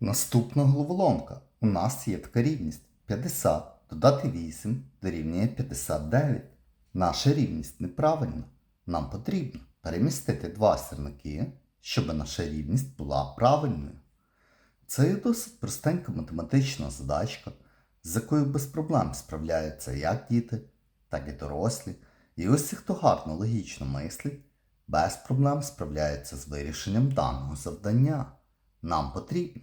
Наступна головоломка. У нас є така рівність 50 додати 8 дорівнює 59. Наша рівність неправильна. Нам потрібно перемістити два сірники, щоб наша рівність була правильною. Це є досить простенька математична задачка, з якою без проблем справляються як діти, так і дорослі. І ось ті, хто гарно логічно мислить, без проблем справляється з вирішенням даного завдання. Нам потрібно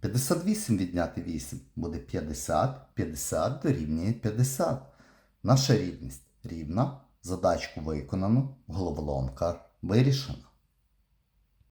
58 відняти 8 буде 50, 50 дорівнює 50. Наша рівність рівна, задачку виконано, головоломка вирішена.